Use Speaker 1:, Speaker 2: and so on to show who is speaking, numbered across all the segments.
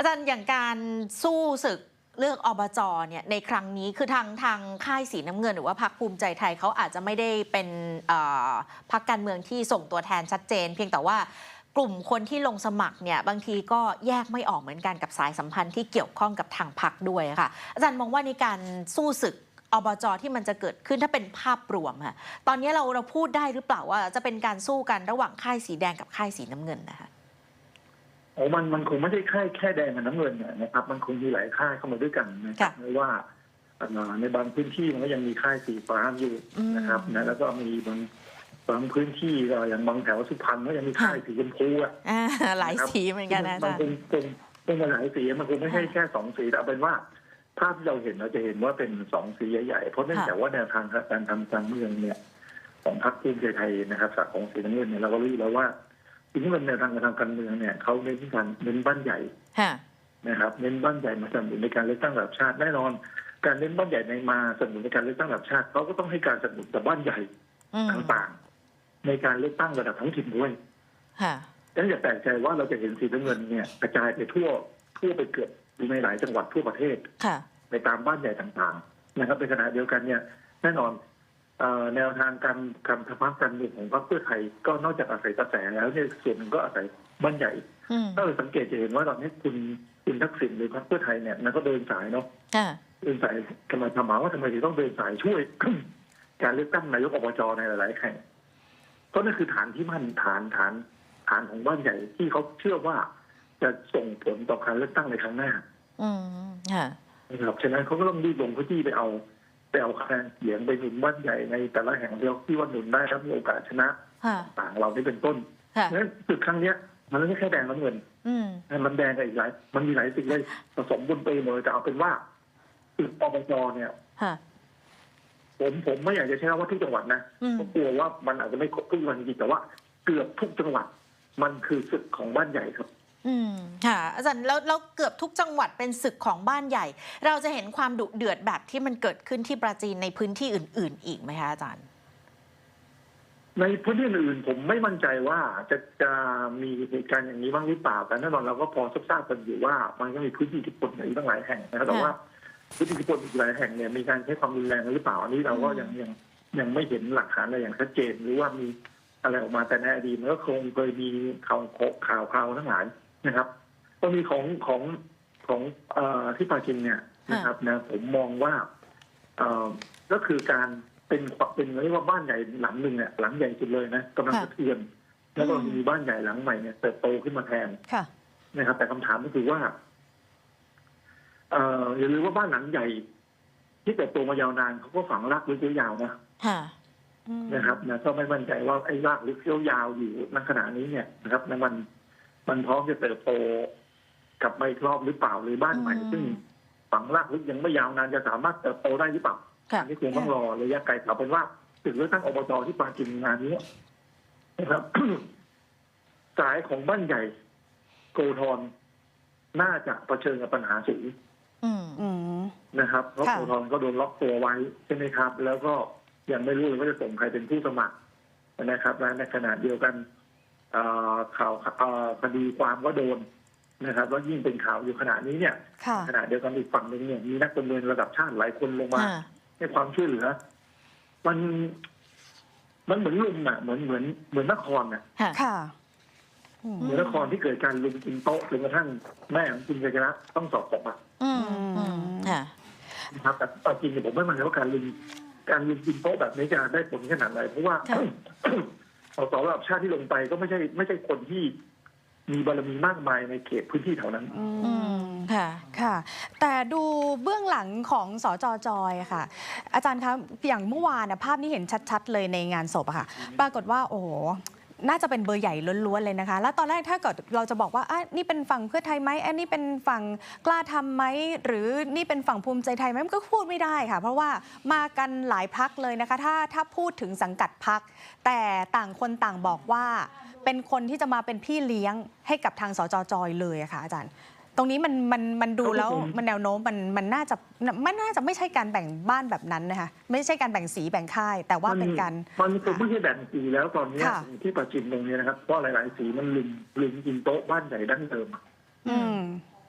Speaker 1: อาจารย์อย่างการสู้ศึกเลือกอบจเนี่ยในครั้งนี้คือทางทางค่ายสีน้ำเงิน หรือว่าพรรคภูมิใจไทยเขาอาจจะไม่ได้เป็นพรรคการเมืองที่ส่งตัวแทนชัดเจน เพียงแต่ว่ากลุ่มคนที่ลงสมัครเนี่ยบางทีก็แยกไม่ออกเหมือนกันกับสายสัมพันธ์ที่เกี่ยวข้องกับทางพรรคด้วยค่ะ อาจารย์มองว่าในการสู้ศึกอบจที่มันจะเกิดขึ้นถ้าเป็นภาพรวมค่ะตอนนี้เราเราพูดได้หรือเปล่าว่าจะเป็นการสู้กันระหว่างค่ายสีแดงกับค่ายสีน้ำเงินนะคะ
Speaker 2: โอ้มันมันคงไม่ใช่แค่แค่แดงกับน้ำเงินเนี่ยนะครับ มันคงมีหลายค่ายเข้ามาด้วยกันนะครับ
Speaker 1: ค่ะ
Speaker 2: ไม่ว่าเอ่อในบางพื้นที่มันก็ยังมีค่ายสีฟ้าอยู่นะครับ
Speaker 1: อืม
Speaker 2: นะแล้วก็มีบางบางพื้นที่ก็อย่างบางแถวสุพรรณก็ยังมีค่ายสีชมพูอะ
Speaker 1: อ่าหลายสีเหมือนกันนะอาจารย์
Speaker 2: มันคงคงคงมาหลายสีมันคงไม่ใช่แค่สองสีแต่เอาเป็นว่าภาพที่เราเห็นเราจะเห็นว่าเป็นสองสีใหญ่ๆ เพราะเนื่องจากว่าแนวทางการทำการเมืองเนี่ย ของพรรคภูมิใจไทยนะครับ จากของสีน้ำเงินเนี่ยเราก็รู้อยู่แล้วว่า สีน้ำเงินแนวทางการทำการเมืองเนี่ยเขาเน้นการเน้นบ้านใหญ่
Speaker 1: ค่ะ
Speaker 2: นะครับเน้นบ้านใหญ่มาสนับสนุนในการเลือกตั้งระดับชาติแน่นอน การเน้นบ้านใหญ่ในมาสนับสนุนในการเลือกตั้งระดับชาติเขาก็ต้องให้การสนับสนุนกับบ้านใหญ่
Speaker 1: อืม
Speaker 2: ต่างๆ ในการเลือกตั้งระดับท้องถิ่นด้วย
Speaker 1: ค่ะ
Speaker 2: ดังนั้นอย่าแปลกใจว่าเราจะเห็นสีน้ำเงินเนี่ยกระจายไปทั่วทั่วไปเกือบอยู่ในหลายจังหวัดทั่วประเทศ
Speaker 1: ค่ะ
Speaker 2: ในตามบ้านใหญ่ต่างๆนะครับในขณะเดียวกันเนี่ยแน่นอนเอ่อ แนวทางการการทำพักการเมืองของพรรคเพื่อไทยก็นอกจากอาศัยกระแสแล้วเนี่ยส่วนหนึ่งก็อาศัยบ้านใหญ่
Speaker 1: อืม
Speaker 2: ถ้าเราสังเกตจะเห็นว่าตอนนี้คุณคุณทักษิณหรือพรรคเพื่อไทยเนี่ยมันก็เดินสายเนาะ
Speaker 1: ค่ะ
Speaker 2: เดินสายกำลังทำหมาว่าทำไมถึงต้องเดินสายช่วยการเลือกตั้งนายกอบจในหลาย ๆ แห่งก็นั่นคือฐานที่มั่นฐานฐานฐานของบ้านใหญ่ที่เขาเชื่อว่าจะส่งผลต่อการเลือกตั้งในครั้งหน้า
Speaker 1: อืมค่ะ
Speaker 2: นะครับฉะนั้นเขาก็ต้องรีบลงพื้นที่ไปเอา ไปเอาคะแนนเสียงไปหนุนบ้านใหญ่ในแต่ละแห่งเดียวที่ว่าหนุนได้แล้วมีโอกาสชนะ
Speaker 1: ค่ะ
Speaker 2: ต่างเรานี่เป็นต้น
Speaker 1: ค่ะ
Speaker 2: เพราะฉะนั้นศึกครั้งเนี้ย มันไม่ใช่แค่แดงน้ำเงิน
Speaker 1: อืม
Speaker 2: มันแดงกับอีกหลายมันมีหลายสิ่งเลยผสมบนเปหมดเลยแต่เอาเป็นว่าศึกอบจเนี่ย
Speaker 1: ค่ะ
Speaker 2: ผมผมไม่อยากจะใช้คำว่าทุกจังหวัดนะ
Speaker 1: อืม
Speaker 2: เพราะกลัวว่ามันอาจจะไม่ครบทุกวันจริงๆแต่ว่า เกือบทุกจังหวัด มันคือศึกของบ้านใหญ่ครับ
Speaker 1: อืมค่ะอาจารย์แล้วแล้วเกือบทุกจังหวัดเป็นศึกของบ้านใหญ่ เราจะเห็นความดุเดือดแบบที่มันเกิดขึ้นที่ปราจีนในพื้นที่อื่น ๆ อีกไหมคะอาจารย์
Speaker 2: ในพื้นที่อื่นผมไม่มั่นใจว่าจะจะมีเหตุการณ์อย่างนี้บ้างหรือเปล่าแต่แน่นอนเราก็พอทราบกันอยู่ว่า มันก็มีพื้นที่ที่ปนอยู่ตั้งหลายแห่งนะครับแต่ว่าพื้นที่ที่ปนอีกหลายแห่งเนี่ยมีการใช้ความรุนแรงหรือเปล่าอันนี้เราก็ยังยังยังไม่เห็นหลักฐานอะไรอย่างชัดเจนหรือว่ามีอะไรออกมาแต่ในอดีตมันก็คงเคยมีข่าวข่าวข่าวทั้งหลาย นะครับก็มีของของของเอ่อที่ปาจินเนี่ยนะครับนะผมมองว่าเอ่อก็คือการเป็นเป็นเรียกว่าบ้านใหญ่หลังหนึ่งเนี่ยหลังใหญ่สุดเลยนะกำลัง
Speaker 1: ค่ะ
Speaker 2: สะเทือนแล้วก็
Speaker 1: อืม
Speaker 2: มีบ้านใหญ่หลังใหม่เนี่ยเติบโตขึ้นมาแทน
Speaker 1: ค่ะ
Speaker 2: นะครับ แต่คำถามก็คือว่าเอ่ออย่าลืมว่าบ้านหลังใหญ่ ที่เติบโตมายาวนานเขาก็ฝังรากลึกยาวๆนะ
Speaker 1: ค่ะ
Speaker 2: นะครับนะก็ไม่มั่นใจว่าไอ้รากลึกยาวๆอยู่ณขณะนี้เนี่ยนะครับนะมัน มันพร้อมจะเติบโตกลับมาอีกรอบหรือเปล่าหรือบ้านใหม่
Speaker 1: อืม
Speaker 2: ซึ่งฝังรากลึกยังไม่ยาวนานจะสามารถเติบโตได้หรือเปล่า
Speaker 1: ค่ะ
Speaker 2: อันนี้คงต้องรอระยะไกลเอาเป็นว่าถึงเลือกตั้งอบจที่ปราจีนงานนี้นะครับสายของบ้านใหญ่ โกธรน่าจะเผชิญกับปัญหาสูง
Speaker 1: อืม
Speaker 3: อืม
Speaker 2: นะครับ เพราะ
Speaker 3: ค่ะ
Speaker 2: โกธรก็โดนล็อกตัวไว้ใช่ไหมครับ แล้วก็ยังไม่รู้เลยว่าจะส่งใครเป็นผู้สมัครนะครับและในขณะเดียวกันเอ่อ ข่าวเอ่อคดีความก็โดนนะครับแล้วยิ่งเป็นข่าวอยู่ขณะนี้เนี่ย
Speaker 3: ค่ะ
Speaker 2: ขณะเดียวกันอีกฝั่งหนึ่งเนี่ยมีนักการเมืองระดับชาติหลายคนลงมา
Speaker 1: ค่ะ
Speaker 2: ให้ความช่วยเหลือ มัน มันเหมือนลุมอะเหมือนเหมือนเหมือนนครอะ
Speaker 1: ค่ะ
Speaker 3: ค่ะอืม
Speaker 2: เหมือนนครที่เกิดการลุมกินโต๊ะจนกระทั่งแม่ของคุณชัยชนะต้องสอบตกอะ
Speaker 1: อืมอืมค่ะ
Speaker 2: นะครับแต่ตอนจริงเนี่ยผมไม่มั่นใจว่าการลุมการลุมกินโต๊ะแบบนี้จะได้ผลขนาดไหนเพราะว่า
Speaker 1: ค่ะ
Speaker 2: สสระดับชาติที่ลงไปก็ไม่ใช่ไม่ใช่คนที่มีบารมีมากมายในเขตพื้นที่แถวนั้น
Speaker 3: อืม
Speaker 1: ค่ะ
Speaker 3: ค่ะ แต่ดูเบื้องหลังของสจจอยอะค่ะ อาจารย์คะอย่างเมื่อวานนะภาพนี้เห็นชัด ๆ เลยในงานศพอะค่ะ ปรากฏว่าโอ้โห น่าจะเป็นเบอร์ใหญ่ล้วนๆเลยนะคะ แล้วตอนแรกถ้าเกิดเราจะบอกว่าอะนี่เป็นฝั่งเพื่อไทยไหมอันนี้เป็นฝั่งกล้าทำไหมหรือนี่เป็นฝั่งภูมิใจไทยไหมมันก็พูดไม่ได้ค่ะ เพราะว่ามากันหลายพักเลยนะคะ ถ้าถ้าพูดถึงสังกัดพัก แต่ต่างคนต่างบอกว่า เป็นคนที่จะมาเป็นพี่เลี้ยงให้กับทางสจจอยเลยะค่ะอาจารย์ ตรงนี้มันมันมันดูแล้ว
Speaker 2: ครับผม
Speaker 3: มันแนวโน้มมันมันน่าจะมันน่าจะไม่ใช่การแบ่งบ้านแบบนั้นนะคะไม่ใช่การแบ่งสีแบ่งค่าย แต่ว่าเป็นการ
Speaker 2: มันคงไม่ใช่แบ่งสีแล้วตอนเนี้ย
Speaker 3: ค่ะ
Speaker 2: ที่ประจินตรงเนี้ยนะครับเพราะหลาย ๆ สีมันลุมลุมกินโต๊ะบ้านใหญ่ดั้งเดิมอะ
Speaker 3: อืม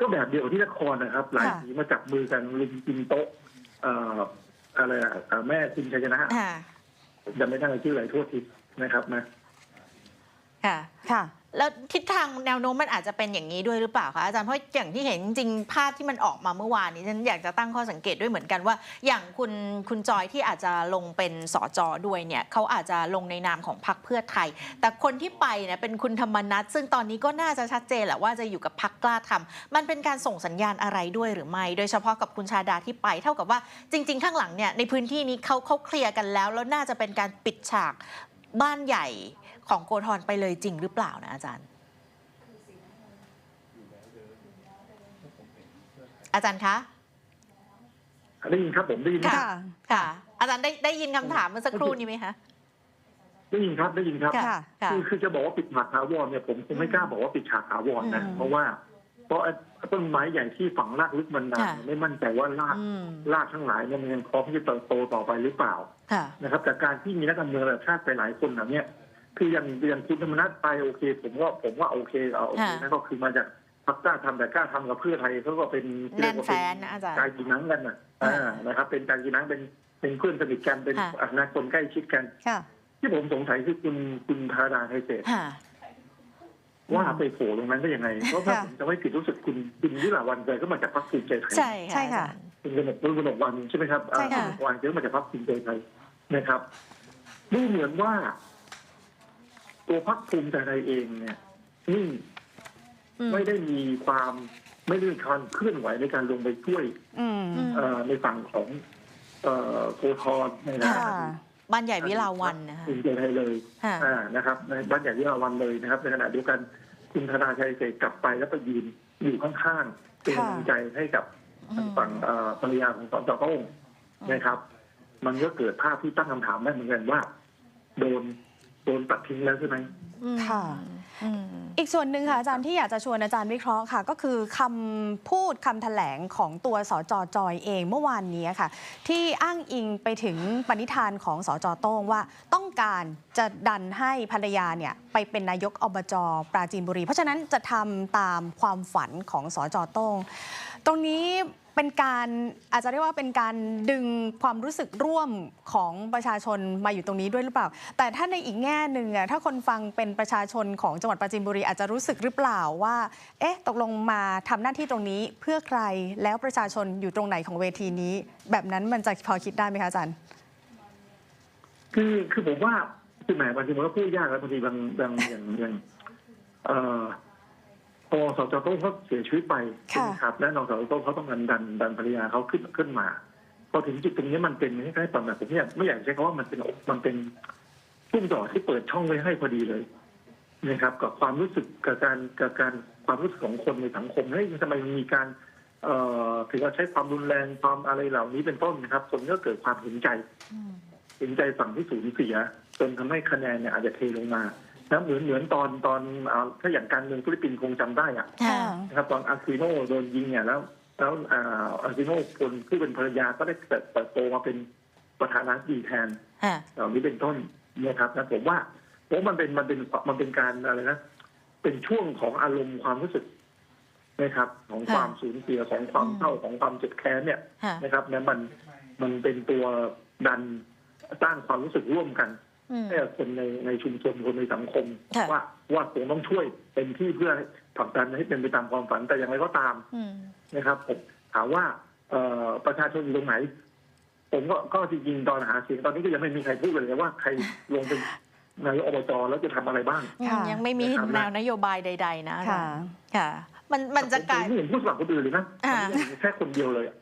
Speaker 2: ก็แบบเดียวกับที่นครนะครับ หลาย
Speaker 3: ค่ะ
Speaker 2: สีมาจับมือกันลุมกินโต๊ะเอ่ออะไรอะเอ่อแม่คุณชัยชนะ
Speaker 1: ค่ะ
Speaker 2: ผมจำไม่ได้ชื่ออะไรโทษทีนะครับนะ
Speaker 1: ค่ะ
Speaker 3: ค่ะ
Speaker 1: แล้วทิศทางแนวโน้มมันอาจจะเป็นอย่างนี้ด้วยหรือเปล่าคะอาจารย์เพราะอย่างที่เห็นจริงภาพที่มันออกมาเมื่อวานนี้ฉันอยากจะตั้งข้อสังเกตด้วยเหมือนกันว่า อย่างคุณคุณจอยที่อาจจะลงเป็นสอจอด้วยเนี่ยเขาอาจจะลงในนามของพรรคเพื่อไทย แต่คนที่ไปเนี่ยเป็นคุณธรรมนัทซึ่งตอนนี้ก็น่าจะชัดเจนแหละว่าจะอยู่กับพรรคกล้าทำมันเป็นการส่งสัญญาณอะไรด้วยหรือไม่ โดยเฉพาะกับคุณชาดาที่ไป เท่ากับว่าจริง ๆ ข้างหลังเนี่ยในพื้นที่นี้เขาเขาเคลียร์กันแล้ว แล้วน่าจะเป็นการปิดฉากบ้านใหญ่ ของโกธรไปเลยจริงหรือเปล่านะอาจารย์ อาจารย์คะ
Speaker 2: ได้ยินครับผมได้ยิน
Speaker 3: ค่ะ
Speaker 1: ค่ะ อาจารย์ได้ได้ยินคำถามเมื่อสักครู่นี้ไหมคะ
Speaker 2: ได้ยินครับได้ยินครับ
Speaker 3: ค่ะ
Speaker 1: ค่ะ
Speaker 2: คือคือจะบอกว่าปิดฉากถาวรเนี่ยผมคงไม่กล้าบอกว่าปิดฉากถาวรนะ
Speaker 3: อืม
Speaker 2: เพราะว่าเพราะไอ้ต้นไม้ใหญ่ที่ฝังรากลึกมันนาน
Speaker 1: ค่ะ
Speaker 2: ไม่มั่นใจว่าราก
Speaker 1: อืม
Speaker 2: รากทั้งหลายเนี่ยมันยังพร้อมที่จะเติบโตต่อไปหรือเปล่า
Speaker 1: ค่ะ
Speaker 2: นะครับแต่การที่มีนักการเมืองระดับชาติไปหลายคนแบบเนี้ย คืออย่างอย่างคุณธรรมนัฐไปโอเค ผมว่าผมว่าโอเคเอาโอเค
Speaker 1: ค่ะ
Speaker 2: นั่นก็คือมาจากพรรคกล้าทำแต่กล้าทำกับเพื่อไทยเขาก็เป็น
Speaker 1: แน่น
Speaker 2: เรียกว่า
Speaker 1: แฟ
Speaker 2: เป็น
Speaker 1: นะอาจารย์
Speaker 2: กายกินนังกันน่ะ
Speaker 1: ค่ะ
Speaker 2: อ่านะครับ เป็นการกินนังเป็นเป็นเพื่อนสนิทกันเป็น
Speaker 1: ค่ะ
Speaker 2: อนาคนใกล้ชิดกัน
Speaker 3: ค่ะ
Speaker 2: ที่ผมสงสัยคือคุณคุณธาดาไทยเศรษฐ์
Speaker 1: ค่ะ
Speaker 2: ว่าไปโผล่ตรงนั้นได้ยังไง เพราะถ้า
Speaker 3: ค่ะ
Speaker 2: ผมจะไม่ผิดรู้สึกคุณคุณวิลาวันเคยก็มาจากพรรคภูมิใจไทย
Speaker 1: ใช่
Speaker 3: ใช่
Speaker 1: ค่ะ
Speaker 3: ค่ะ
Speaker 1: อาจารย์
Speaker 2: คุณกนกคุณกนกวันใช่ไหมครับ
Speaker 3: ใช่ค่ะ
Speaker 2: อ่าณกนกวันเคยก็มาจากพรรคภูมิใจไทยนะครับดูเหมือนว่า ตัวพรรคภูมิใจไทยเองเนี่ยนิ่ง
Speaker 1: อืม
Speaker 2: ไม่ได้มีความไม่ได้มีการเคลื่อนไหวในการลงไปช่วย
Speaker 3: อืม
Speaker 1: อืม
Speaker 2: เอ่อในฝั่งของเอ่อโกธรในนะ
Speaker 3: ค่ะ
Speaker 1: บ้านใหญ่วิลาวันนะคะ
Speaker 2: ภูมิใจไทยเลย
Speaker 1: ค่ะ
Speaker 2: อ่านะครับในบ้านใหญ่วิลาวันเลยนะครับในขณะเดียวกันคุณธนาชัยเศรษฐ์กลับไปแล้วไปยืนอยู่ข้างๆเป็นกำลังใจให้กับ
Speaker 1: อืม
Speaker 2: ฝั่งเอ่อภรรยาของสจโต้งนะครับ มันก็เกิดภาพที่ตั้งคำถามได้เหมือนกันว่า โดนโดนตัดทิ้งแล้วใช่ไหม
Speaker 1: อืม
Speaker 3: ค่ะ
Speaker 1: อืม
Speaker 3: อีกส่วนหนึ่งค่ะอาจารย์ที่อยากจะชวนอาจารย์วิเคราะห์ค่ะ ก็คือคำพูดคำแถลงของตัวสจจอยเองเมื่อวานนี้ค่ะ ที่อ้างอิงไปถึงปณิธานของสจโต้งว่า ต้องการจะดันให้ภรรยาเนี่ยไปเป็นนายกอบจปราจีนบุรี เพราะฉะนั้นจะทำตามความฝันของสจโต้ง ตรงนี้เป็นการอาจจะเรียกว่าเป็นการดึงความรู้สึกร่วมของประชาชนมาอยู่ตรงนี้ด้วยหรือเปล่า แต่ถ้าในอีกแง่หนึ่งอะถ้าคนฟังเป็นประชาชนของจังหวัดปราจีนบุรีอาจจะรู้สึกหรือเปล่าว่า เอ๊ะ ตกลงมาทำหน้าที่ตรงนี้เพื่อใครแล้วประชาชนอยู่ตรงไหนของเวทีนี้ แบบนั้นมันจะพอคิดได้ไหมคะอาจารย์
Speaker 2: คือคือผมว่าคือแหมบางทีมันก็พูดยากแล้วบางทีบางบางอย่างอย่างเอ่อ พอสจโต้งเขาเสียชีวิตไป
Speaker 3: ค่ะ
Speaker 2: ใช่ไหมครับ และนองสจโต้งเขาต้องดันดันดันภรรยาเขาขึ้นขึ้นมา พอถึงจุดตรงนี้มันเป็นคล้ายๆตอนแบบผมเนี่ยไม่อยากใช้คำว่ามันเป็นมันเป็นพุ่งต่อที่เปิดช่องไว้ให้พอดีเลยนะครับ กับความรู้สึกกับการกับการความรู้สึกของคนในสังคมเฮ้ยทำไมมันมีการ เอ่อถึงกับใช้ความรุนแรงความอะไรเหล่านี้เป็นต้นนะครับ คนก็เกิดความเห็นใจ
Speaker 1: อืม
Speaker 2: เห็นใจฝั่งที่สูญเสียจนทำให้คะแนนเนี่ยอาจจะเทลงมา นะเหมือนเหมือนตอนตอนเอาถ้าอย่างการเมืองฟิลิปปินส์คงจำได้อะ
Speaker 1: ค่ะ
Speaker 2: นะครับตอนอาคิโนโดนยิงเนี่ยแล้วแล้วอ่าอาคิโนคนผู้เป็นภรรยาก็ได้เติบเติบโตมาเป็นประธานาธิบดีแทน
Speaker 1: ค่ะ
Speaker 2: เหล่านี้เป็นต้นเนี่ยครับนะผมว่าผมว่ามันเป็นมันเป็นมันเป็นการอะไรนะเป็นช่วงของอารมณ์ความรู้สึกนะครับ ของความสูญเสียของความเศร้าของความเจ็บแค้นเนี่ย
Speaker 1: ค่ะ
Speaker 2: นะครับเนี่ยมันมันเป็นตัวดันสร้างความรู้สึกร่วมกัน
Speaker 1: อืม
Speaker 2: ให้กับคนในในชุมชนคนในสังคม
Speaker 1: ค่ะ
Speaker 2: ว่าว่าผมต้องช่วยเป็นที่เพื่อผลักดันให้เป็นไปตามความฝันแต่อย่างไรก็ตาม
Speaker 1: อืม
Speaker 2: นะครับผมถามว่าเอ่อประชาชนอยู่ตรงไหน ผมก็ก็จริงๆตอนหาเสียงตอนนี้ก็ยังไม่มีใครพูดเลยว่าใครลงเป็นนายกอบจแล้วจะทำอะไรบ้าง
Speaker 3: ค่ะ
Speaker 1: ยังไม่มี
Speaker 2: นะครับ
Speaker 1: แนวนโยบายใด ๆ นะอาจา
Speaker 3: ค่ะ
Speaker 1: รย์ค่ะ มันมันจะกลาย
Speaker 2: ผมไม่เห็นผู้สมัครคนอื่นเลยนะ
Speaker 1: อ่า
Speaker 2: ผมเห็นแค่คนเดียวเลยอะ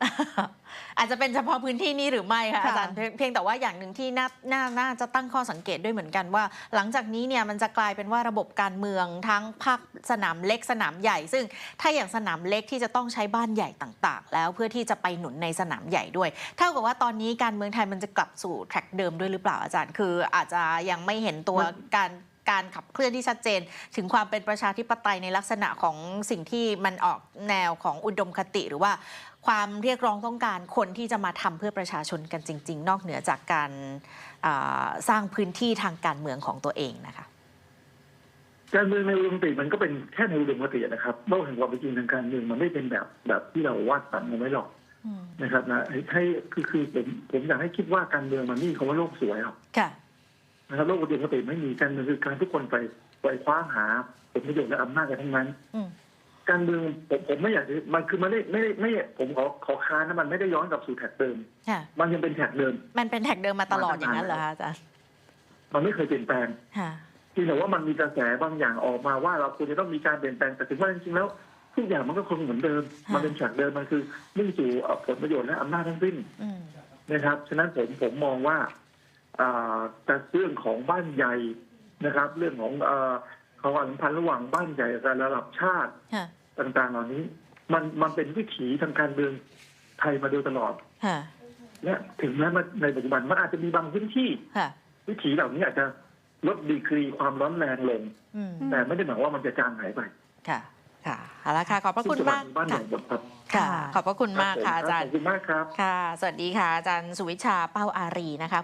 Speaker 1: อาจจะเป็นเฉพาะพื้นที่นี้หรือไม่คะ
Speaker 3: ค่ะ
Speaker 1: อาจารย์เพียงเพียงแต่ว่าอย่างหนึ่งที่น่าน่าน่าจะตั้งข้อสังเกตด้วยเหมือนกันว่า หลังจากนี้เนี่ยมันจะกลายเป็นว่าระบบการเมืองทั้งภาคสนามเล็กสนามใหญ่ ซึ่งถ้าอย่างสนามเล็กที่จะต้องใช้บ้านใหญ่ต่าง ๆ แล้วเพื่อที่จะไปหนุนในสนามใหญ่ด้วย เท่ากับว่าตอนนี้การเมืองไทยมันจะกลับสู่แทร็กเดิมด้วยหรือเปล่าอาจารย์ คืออาจจะยังไม่เห็นตัวการ การขับเคลื่อนที่ชัดเจน ถึงความเป็นประชาธิปไตยในลักษณะของสิ่งที่มันออกแนวของอุดมคติหรือว่าความเรียกร้องต้องการคนที่จะมาทำเพื่อประชาชนกันจริง ๆ นอกเหนือจากการอ่าสร้างพื้นที่ทางการเมืองของตัวเองนะคะ
Speaker 2: การเมืองในอุดมคติมันก็เป็นแค่ในอุดมคตินะครับโลกแห่งความเป็นจริงทางการเมืองมันไม่เป็นแบบแบบที่เราวาดฝันกันไว้หรอก
Speaker 1: อืม
Speaker 2: นะครับนะให้ให้คือคือผมผมอยากให้คิดว่าการเมืองมันไม่มีคำว่าโลกสวยหรอก
Speaker 1: ค่ะ
Speaker 2: นะครับโลกอุดมคติไม่มีการเมืองคือการทุกคนไปไปคว้าหาผลประโยชน์และอำนาจกันทั้งนั้น
Speaker 1: อืม
Speaker 2: การเมืองผมผมไม่อยากจะมันคือมันไม่ได้ไม่ได้ไม่ได้ผมขอขอค้านนะมันไม่ได้ย้อนกลับสู่แท็กเดิม
Speaker 1: ค่ะ
Speaker 2: มันยังเป็นแท็กเดิม
Speaker 1: มันเป็นแท็กเดิมมาตลอดอย่างนั้นเหรอคะอาจารย์
Speaker 2: มันไม่เคยเปลี่ยนแปลง
Speaker 1: ค่ะ
Speaker 2: เพียงแต่ว่ามันมีกระแสบางอย่างออกมาว่าเราควรจะต้องมีการเปลี่ยนแปลงแต่ถึงว่าจริงๆแล้วทุกอย่างมันก็คงเหมือนเดิม
Speaker 1: ค่ะ
Speaker 2: มันเป็นแท็กเดิมมันคือมุ่งสู่เอ่อผลประโยชน์และอำนาจทั้งสิ้น
Speaker 1: อืม
Speaker 2: นะครับฉะนั้นผมผมมองว่าอ่า แต่เรื่องของบ้านใหญ่นะครับ เรื่องของเอ่อความสัมพันธ์ระหว่างบ้านใหญ่กับระดับชาติ
Speaker 1: ค่ะ
Speaker 2: ต่างๆ เหล่านี้ มันมันเป็นวิถีทางการเมืองไทยมาโดยตลอด
Speaker 1: ค่ะ
Speaker 2: และถึงแม้ว่าในปัจจุบันมันอาจจะมีบางพื้นที่
Speaker 1: ค่ะ
Speaker 2: วิถีเหล่านี้อาจจะลดดีกรีความร้อนแรงลง
Speaker 1: อืม
Speaker 2: แต่ไม่ได้หมายว่ามันจะจางหายไป
Speaker 1: ค่ะ ค่ะเอาละค่ะ ขอบพระคุณ
Speaker 2: ซึ่งจังหวั
Speaker 1: มา
Speaker 2: ด
Speaker 1: ก
Speaker 2: บ้านให
Speaker 1: ค่ะ
Speaker 2: ญ่หมดครับ
Speaker 1: ค่ะ
Speaker 3: ค่ะ
Speaker 1: ขอบพระคุณมากค่ะอาจาร
Speaker 2: ข
Speaker 1: ย์
Speaker 2: อบคุณมากครับ
Speaker 1: ค่ะ สวัสดีค่ะอาจารย์สุวิชาเป้าอารีนะคะ